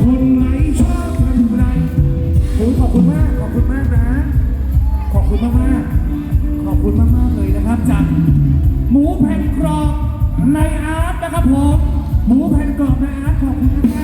คนไหนชอบทำไรโอ้ยขอบคุณมากขอบคุณมากนะ ขอบคุณมากมากๆขอบคุณมากมากๆเลยนะครับจากหมูแผ่นกรอบในอาร์ตนะครับผมหมูแผ่นกรอบในอาร์ตขอบคุณมาก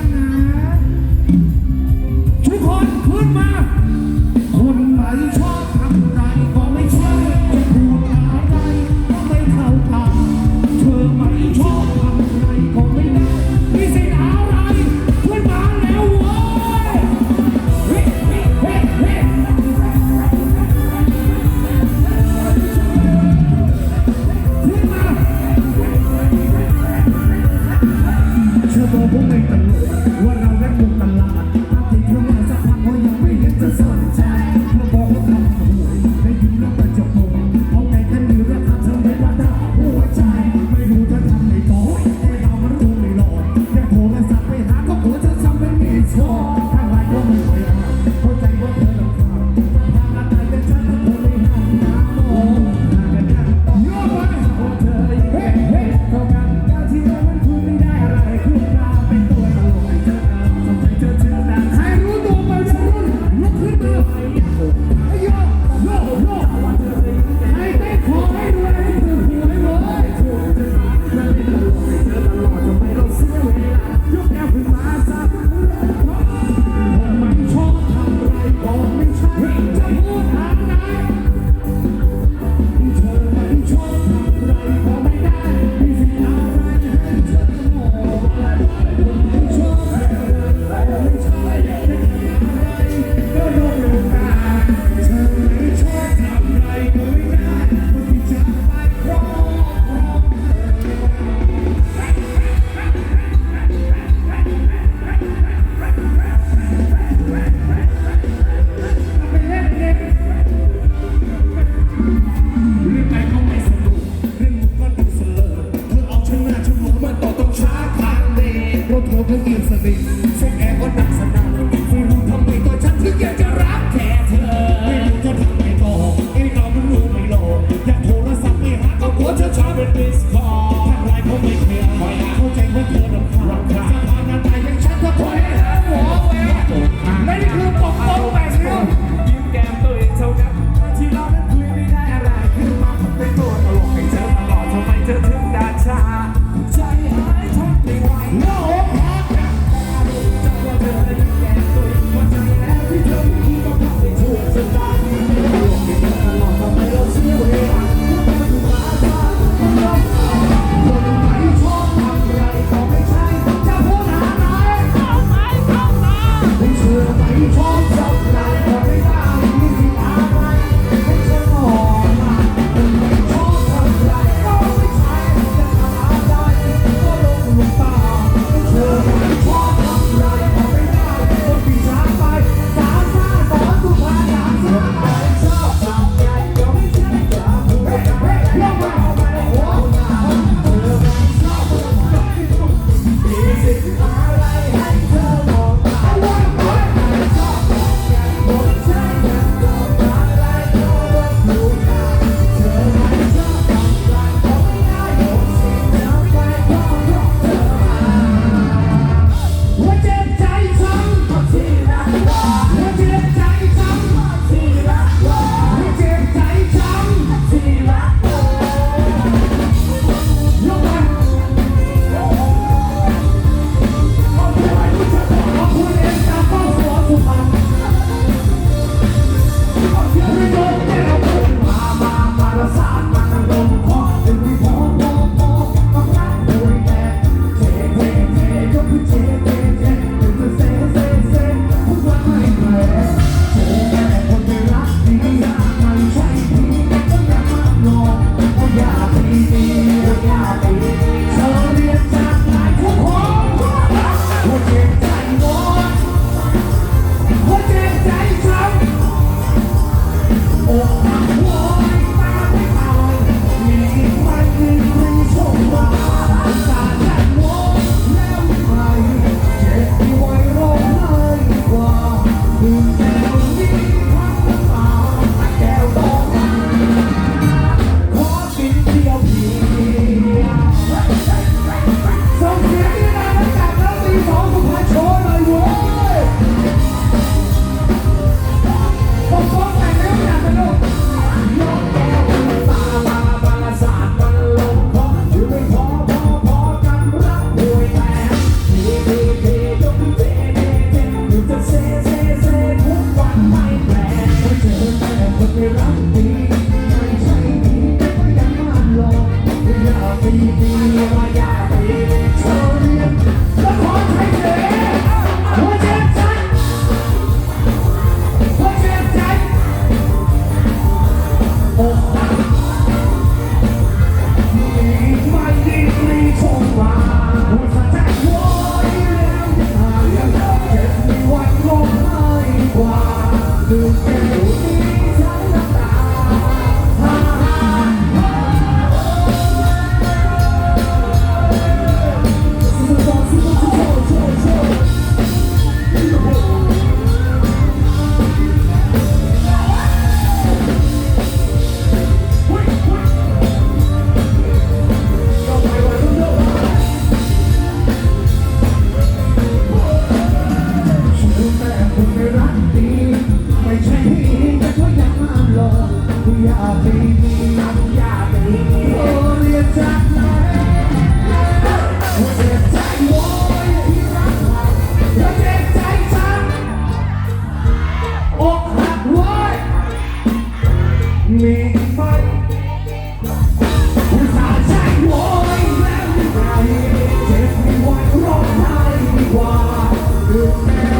Thank you.